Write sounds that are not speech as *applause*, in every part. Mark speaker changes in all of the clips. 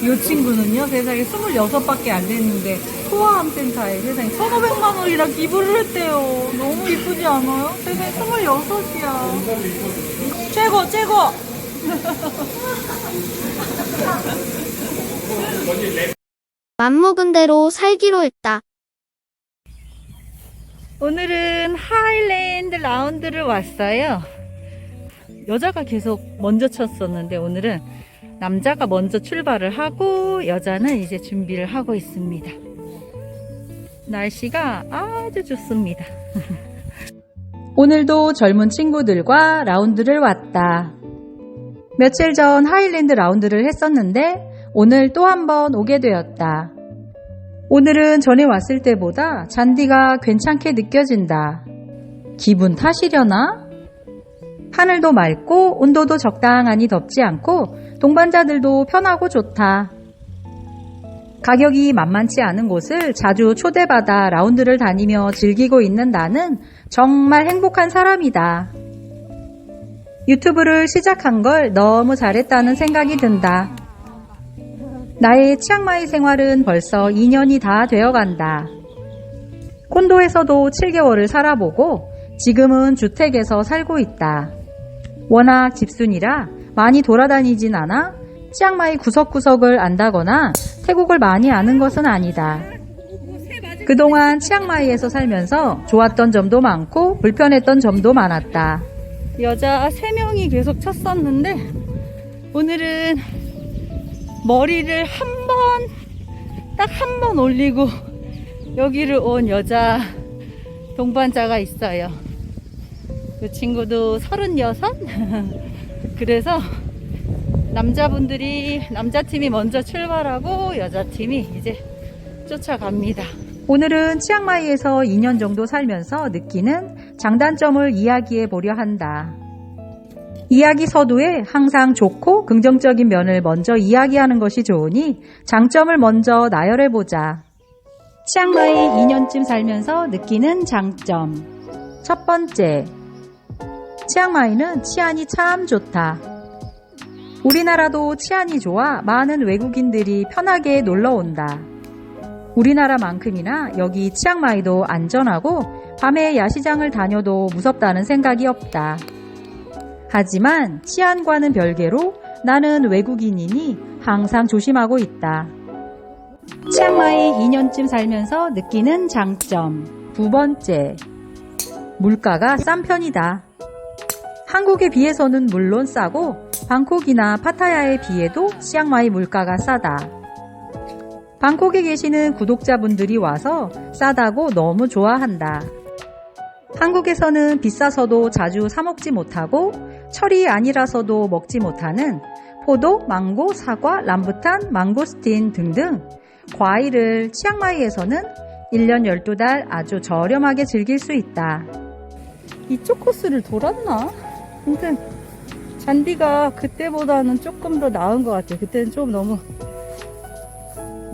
Speaker 1: 이 친구는요, 세상에 26밖에 안 됐는데, 소아암 센터에 세상에 1,500만 원이나 기부를 했대요. 너무 이쁘지 않아요? 세상에 26이야. 최고, 최고! *laughs*
Speaker 2: 맘먹은 대로 살기로 했다.
Speaker 1: 오늘은 하일랜드 라운드를 왔어요. 여자가 계속 먼저 쳤었는데 오늘은 남자가 먼저 출발을 하고 여자는 이제 준비를 하고 있습니다. 날씨가 아주 좋습니다. *laughs* 오늘도 젊은 친구들과 라운드를 왔다. 며칠 전 하일랜드 라운드를 했었는데 오늘 또 한 번 오게 되었다. 오늘은 전에 왔을 때보다 잔디가 괜찮게 느껴진다. 기분 탓이려나? 하늘도 맑고 온도도 적당하니 덥지 않고 동반자들도 편하고 좋다. 가격이 만만치 않은 곳을 자주 초대받아 라운드를 다니며 즐기고 있는 나는 정말 행복한 사람이다. 유튜브를 시작한 걸 너무 잘했다는 생각이 든다. 나의 치앙마이 생활은 벌써 2년이 다 되어 간다. 콘도에서도 7개월을 살아보고 지금은 주택에서 살고 있다. 워낙 집순이라 많이 돌아다니진 않아 치앙마이 구석구석을 안다거나 태국을 많이 아는 것은 아니다. 그동안 치앙마이에서 살면서 좋았던 점도 많고 불편했던 점도 많았다. 여자 3명이 계속 쳤었는데 오늘은 머리를 한 번, 딱 한 번 올리고 여기를 온 여자 동반자가 있어요. 그 친구도 36? *laughs* 그래서 남자분들이, 남자팀이 먼저 출발하고 여자팀이 이제 쫓아갑니다. 오늘은 치앙마이에서 2년 정도 살면서 느끼는 장단점을 이야기해 보려 한다. 이야기 서두에 항상 좋고 긍정적인 면을 먼저 이야기하는 것이 좋으니 장점을 먼저 나열해 보자. 치앙마이 2년쯤 살면서 느끼는 장점. 첫 번째. 치앙마이는 치안이 참 좋다. 우리나라도 치안이 좋아 많은 외국인들이 편하게 놀러 온다. 우리나라만큼이나 여기 치앙마이도 안전하고 밤에 야시장을 다녀도 무섭다는 생각이 없다. 하지만 치안과는 별개로 나는 외국인이니 항상 조심하고 있다. 치앙마이 2년쯤 살면서 느끼는 장점. 두 번째. 물가가 싼 편이다. 한국에 비해서는 물론 싸고 방콕이나 파타야에 비해도 치앙마이 물가가 싸다. 방콕에 계시는 구독자분들이 와서 싸다고 너무 좋아한다. 한국에서는 비싸서도 자주 사먹지 못하고 철이 아니라서도 먹지 못하는 포도, 망고, 사과, 람부탄, 망고스틴 등등 과일을 치앙마이에서는 1년 12달 아주 저렴하게 즐길 수 있다. 이쪽 코스를 돌았나? 근데 잔디가 그때보다는 조금 더 나은 것 같아요. 그때는 좀 너무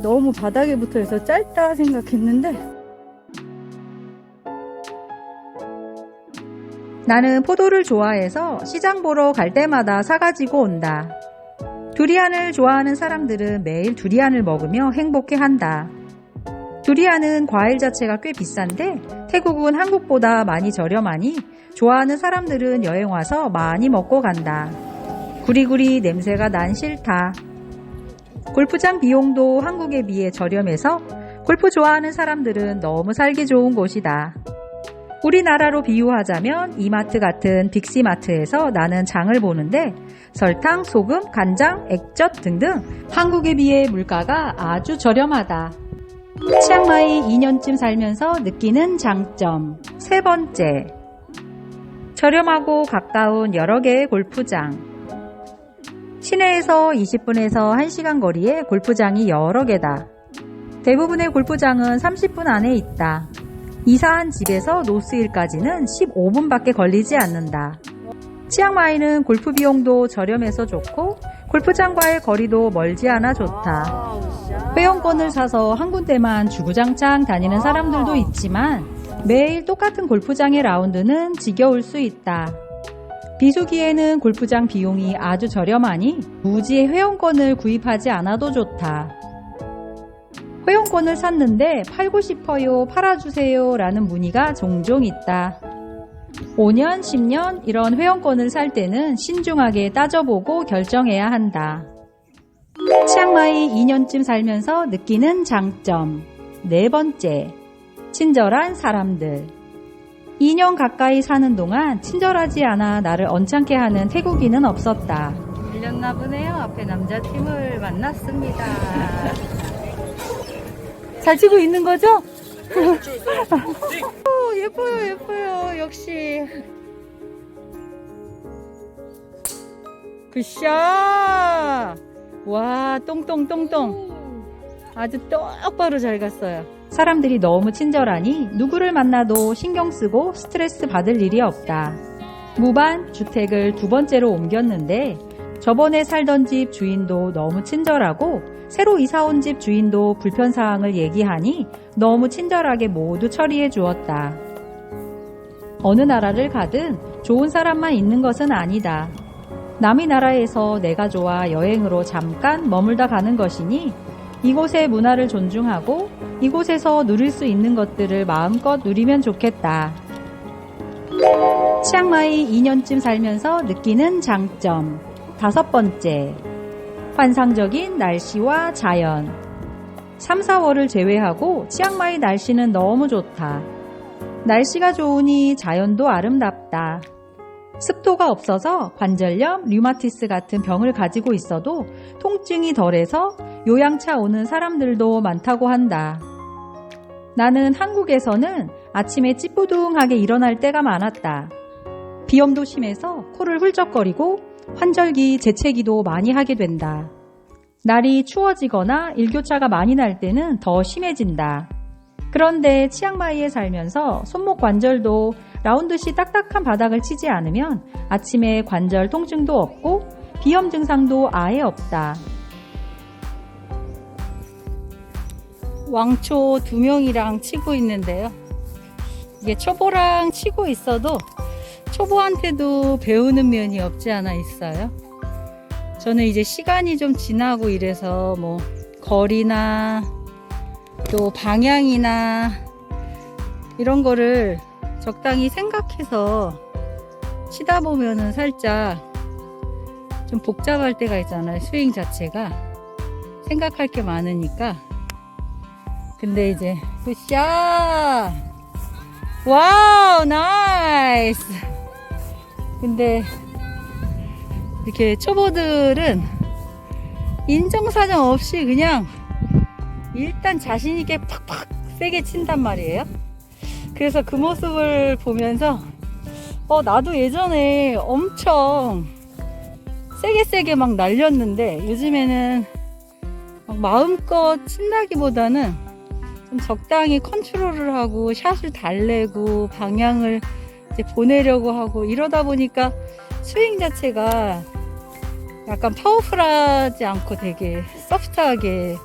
Speaker 1: 너무 바닥에 붙어 있어 짧다 생각했는데 나는 포도를 좋아해서 시장 보러 갈 때마다 사가지고 온다. 두리안을 좋아하는 사람들은 매일 두리안을 먹으며 행복해 한다. 두리안은 과일 자체가 꽤 비싼데 태국은 한국보다 많이 저렴하니 좋아하는 사람들은 여행 와서 많이 먹고 간다. 구리구리 냄새가 난 싫다. 골프장 비용도 한국에 비해 저렴해서 골프 좋아하는 사람들은 너무 살기 좋은 곳이다. 우리나라로 비유하자면 이마트 같은 빅시마트에서 나는 장을 보는데 설탕, 소금, 간장, 액젓 등등 한국에 비해 물가가 아주 저렴하다. 치앙마이 2년쯤 살면서 느끼는 장점. 세 번째. 저렴하고 가까운 여러 개의 골프장. 시내에서 20분에서 1시간 거리에 골프장이 여러 개다. 대부분의 골프장은 30분 안에 있다. 이사한 집에서 노스힐까지는 15분밖에 걸리지 않는다. 치앙마이는 골프 비용도 저렴해서 좋고 골프장과의 거리도 멀지 않아 좋다. 회원권을 사서 한 군데만 주구장창 다니는 사람들도 있지만 매일 똑같은 골프장의 라운드는 지겨울 수 있다. 비수기에는 골프장 비용이 아주 저렴하니 무지의 회원권을 구입하지 않아도 좋다. 회원권을 샀는데 팔고 싶어요, 팔아주세요 라는 문의가 종종 있다. 5년, 10년 이런 회원권을 살 때는 신중하게 따져보고 결정해야 한다. 치앙마이 2년쯤 살면서 느끼는 장점. 네 번째, 친절한 사람들. 2년 가까이 사는 동안 친절하지 않아 나를 언짢게 하는 태국인은 없었다. 들렸나 보네요. 앞에 남자팀을 만났습니다. 잘 치고 있는 거죠? 오, *laughs* 예뻐요, 예뻐요. 역시. 굿샷! 와, 똥똥똥똥. 아주 똑바로 잘 갔어요. 사람들이 너무 친절하니 누구를 만나도 신경 쓰고 스트레스 받을 일이 없다. 무반 주택을 두 번째로 옮겼는데 저번에 살던 집 주인도 너무 친절하고 새로 이사 온 집 주인도 불편 사항을 얘기하니 너무 친절하게 모두 처리해 주었다. 어느 나라를 가든 좋은 사람만 있는 것은 아니다. 남의 나라에서 내가 좋아 여행으로 잠깐 머물다 가는 것이니 이곳의 문화를 존중하고 이곳에서 누릴 수 있는 것들을 마음껏 누리면 좋겠다. 치앙마이 2년쯤 살면서 느끼는 장점. 다섯 번째. 환상적인 날씨와 자연. 3, 4월을 제외하고 치앙마이 날씨는 너무 좋다. 날씨가 좋으니 자연도 아름답다. 습도가 없어서 관절염, 류마티스 같은 병을 가지고 있어도 통증이 덜해서 요양차 오는 사람들도 많다고 한다. 나는 한국에서는 아침에 찌뿌둥하게 일어날 때가 많았다. 비염도 심해서 코를 훌쩍거리고 환절기, 재채기도 많이 하게 된다. 날이 추워지거나 일교차가 많이 날 때는 더 심해진다. 그런데 치앙마이에 살면서 손목 관절도 라운드시 딱딱한 바닥을 치지 않으면 아침에 관절 통증도 없고 비염 증상도 아예 없다. 왕초 두 명이랑 치고 있는데요. 이게 초보랑 치고 있어도 초보한테도 배우는 면이 없지 않아 있어요. 저는 이제 시간이 좀 지나고 이래서 뭐 거리나 또 방향이나 이런 거를 적당히 생각해서 치다 보면은 살짝 좀 복잡할 때가 있잖아요. 스윙 자체가 생각할 게 많으니까. 근데 이제 굿샷! 와우, 나이스! 근데 이렇게 초보들은 인정사정 없이 그냥 일단 자신있게 팍팍 세게 친단 말이에요. 그래서 그 모습을 보면서 어 나도 예전에 엄청 세게 세게 막 날렸는데 요즘에는 막 마음껏 친다기보다는 좀 적당히 컨트롤을 하고 샷을 달래고 방향을 보내려고 하고 이러다 보니까 스윙 자체가 약간 파워풀하지 않고 되게 소프트하게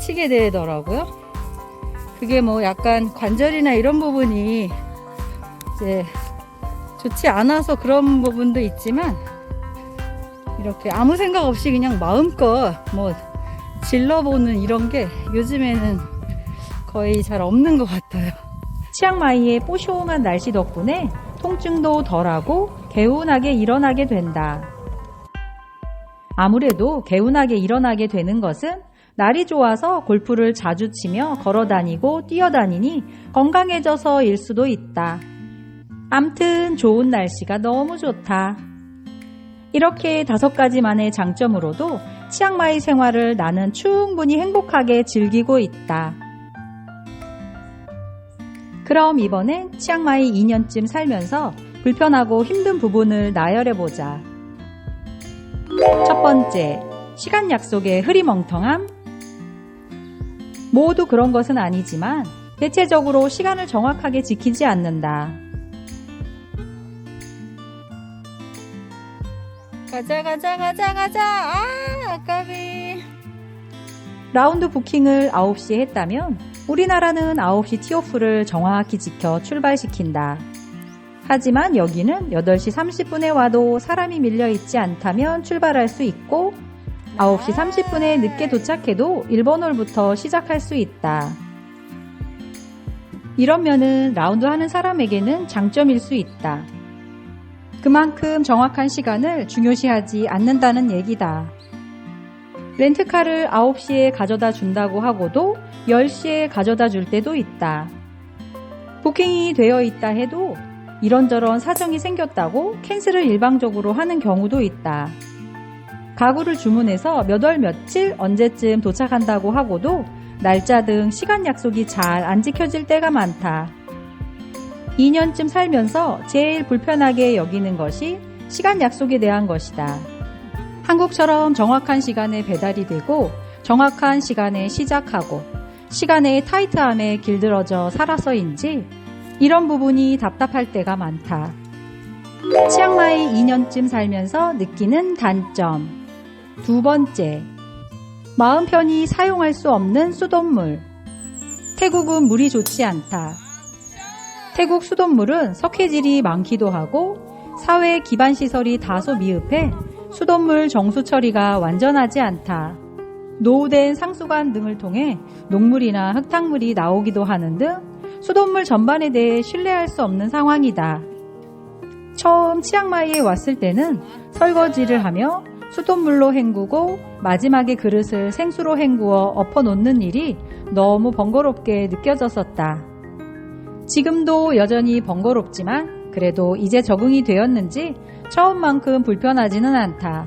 Speaker 1: 치게 되더라고요. 그게 뭐 약간 관절이나 이런 부분이 이제 좋지 않아서 그런 부분도 있지만 이렇게 아무 생각 없이 그냥 마음껏 뭐 질러보는 이런 게 요즘에는 거의 잘 없는 것 같아요. 치앙마이의 뽀쇼한 날씨 덕분에 통증도 덜하고 개운하게 일어나게 된다. 아무래도 개운하게 일어나게 되는 것은 날이 좋아서 골프를 자주 치며 걸어 다니고 뛰어 다니니 건강해져서 일 수도 있다. 암튼 좋은 날씨가 너무 좋다. 이렇게 다섯 가지만의 장점으로도 치앙마이 생활을 나는 충분히 행복하게 즐기고 있다. 그럼 이번엔 치앙마이 2년쯤 살면서 불편하고 힘든 부분을 나열해보자. 첫 번째, 시간 약속의 흐리멍텅함. 모두 그런 것은 아니지만 대체적으로 시간을 정확하게 지키지 않는다. 가자 가자 가자 가자 아 아까비 라운드 부킹을 9시에 했다면 우리나라는 9시 티오프를 정확히 지켜 출발시킨다. 하지만 여기는 8시 30분에 와도 사람이 밀려 있지 않다면 출발할 수 있고 9시 30분에 늦게 도착해도 1번 홀부터 시작할 수 있다. 이런 면은 라운드 하는 사람에게는 장점일 수 있다. 그만큼 정확한 시간을 중요시하지 않는다는 얘기다. 렌트카를 9시에 가져다 준다고 하고도 10시에 가져다 줄 때도 있다. 부킹이 되어 있다 해도 이런저런 사정이 생겼다고 캔슬을 일방적으로 하는 경우도 있다. 가구를 주문해서 몇 월 며칠 언제쯤 도착한다고 하고도 날짜 등 시간 약속이 잘 안 지켜질 때가 많다. 2년쯤 살면서 제일 불편하게 여기는 것이 시간 약속에 대한 것이다. 한국처럼 정확한 시간에 배달이 되고 정확한 시간에 시작하고 시간의 타이트함에 길들어져 살아서인지 이런 부분이 답답할 때가 많다. 치앙마이 2년쯤 살면서 느끼는 단점. 두 번째, 마음 편히 사용할 수 없는 수돗물. 태국은 물이 좋지 않다. 태국 수돗물은 석회질이 많기도 하고 사회 기반 시설이 다소 미흡해 수돗물 정수 처리가 완전하지 않다. 노후된 상수관 등을 통해 녹물이나 흙탕물이 나오기도 하는 등 수돗물 전반에 대해 신뢰할 수 없는 상황이다. 처음 치앙마이에 왔을 때는 설거지를 하며 수돗물로 헹구고 마지막에 그릇을 생수로 헹구어 엎어 놓는 일이 너무 번거롭게 느껴졌었다. 지금도 여전히 번거롭지만 그래도 이제 적응이 되었는지 처음만큼 불편하지는 않다.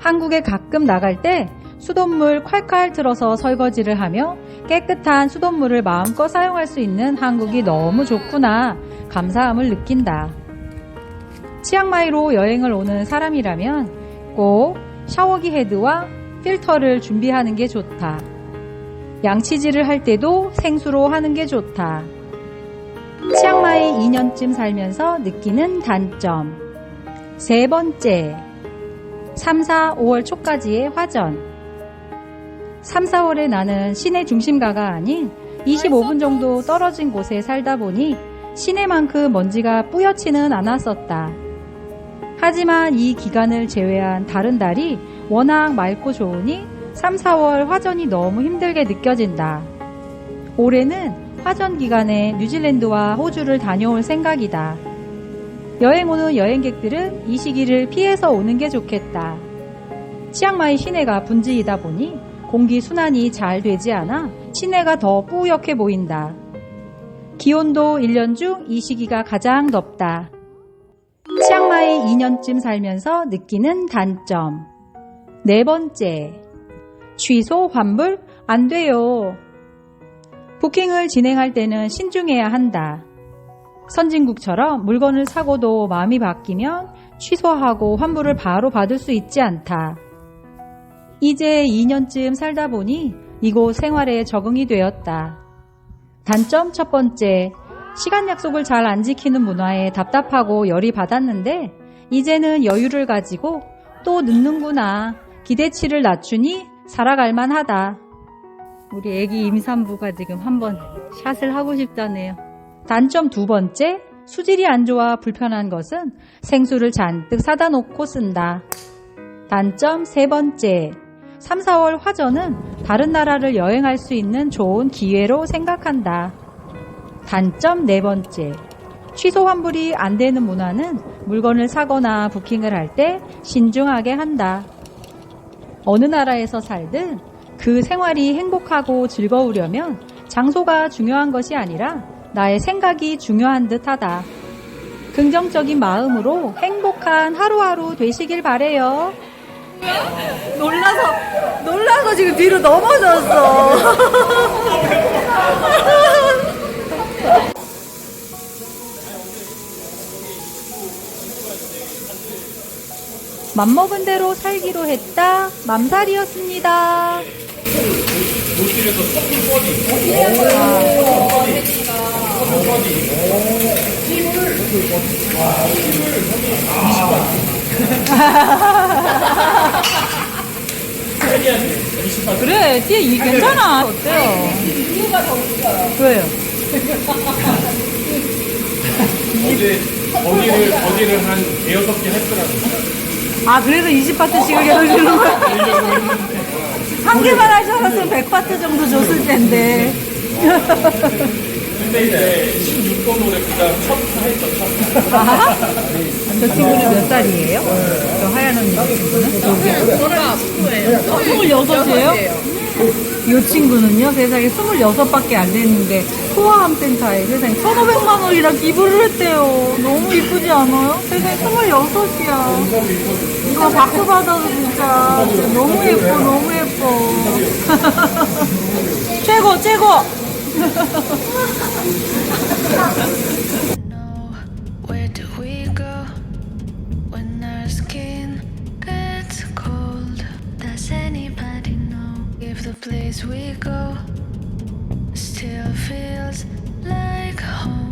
Speaker 1: 한국에 가끔 나갈 때 수돗물 콸콸 틀어서 설거지를 하며 깨끗한 수돗물을 마음껏 사용할 수 있는 한국이 너무 좋구나 감사함을 느낀다. 치앙마이로 여행을 오는 사람이라면 꼭 샤워기 헤드와 필터를 준비하는 게 좋다. 양치질을 할 때도 생수로 하는 게 좋다. 치앙마이 2년쯤 살면서 느끼는 단점. 세 번째, 3, 4, 5월 초까지의 화전. 3, 4월에 나는 시내 중심가가 아닌 25분 정도 떨어진 곳에 살다 보니 시내만큼 먼지가 뿌옇지는 않았었다. 하지만 이 기간을 제외한 다른 달이 워낙 맑고 좋으니 3, 4월 화전이 너무 힘들게 느껴진다. 올해는 화전 기간에 뉴질랜드와 호주를 다녀올 생각이다. 여행 오는 여행객들은 이 시기를 피해서 오는 게 좋겠다. 치앙마이 시내가 분지이다 보니 공기 순환이 잘 되지 않아 시내가 더 뿌옇게 보인다. 기온도 1년 중 이 시기가 가장 덥다. 치앙마이 2년쯤 살면서 느끼는 단점. 네 번째. 취소 환불 안 돼요. 부킹을 진행할 때는 신중해야 한다. 선진국처럼 물건을 사고도 마음이 바뀌면 취소하고 환불을 바로 받을 수 있지 않다. 이제 2년쯤 살다 보니 이곳 생활에 적응이 되었다. 단점 첫 번째, 시간 약속을 잘 안 지키는 문화에 답답하고 열이 받았는데 이제는 여유를 가지고 또 늦는구나. 기대치를 낮추니 살아갈 만하다. 우리 애기 임산부가 지금 한번 샷을 하고 싶다네요. 단점 두 번째, 수질이 안 좋아 불편한 것은 생수를 잔뜩 사다 놓고 쓴다. 단점 세 번째, 3, 4월 화전은 다른 나라를 여행할 수 있는 좋은 기회로 생각한다. 단점 네 번째, 취소 환불이 안 되는 문화는 물건을 사거나 부킹을 할 때 신중하게 한다. 어느 나라에서 살든 그 생활이 행복하고 즐거우려면 장소가 중요한 것이 아니라 나의 생각이 중요한 듯 하다. 긍정적인 마음으로 행복한 하루하루 되시길 바래요.
Speaker 3: 놀라서 놀라서 지금 뒤로 넘어졌어. *laughs*
Speaker 1: 맘먹은 대로 살기로 했다. 맘살이었습니다. 그래, 뒤에 이 괜찮아. 어때요? 왜요?
Speaker 4: 어제 거기를 거기를 한 대여섯 개 했더라고.
Speaker 3: 아, 그래서 20바트씩을 계속 주는 거야? 한 개만 알았으면 100바트 정도 줬을 텐데.
Speaker 4: 근데 이제 16번 노래 그다음 첫 했죠 첫.
Speaker 3: 아하? 저 친구는 몇 살이에요? 저 하얀 언니 친구는?
Speaker 5: 저랑 친구예요.
Speaker 3: 26이에요? 이 친구는요, 세상에 26밖에 안 됐는데, 소아암 센터에 세상에 1,500만 원이나 기부를 했대요. 너무 이쁘지 않아요? 세상에 26이야. 이거 박수 받아도 진짜 너무 예뻐, 너무 예뻐. *laughs* 최고, 최고! *laughs*
Speaker 6: place we go still feels like home.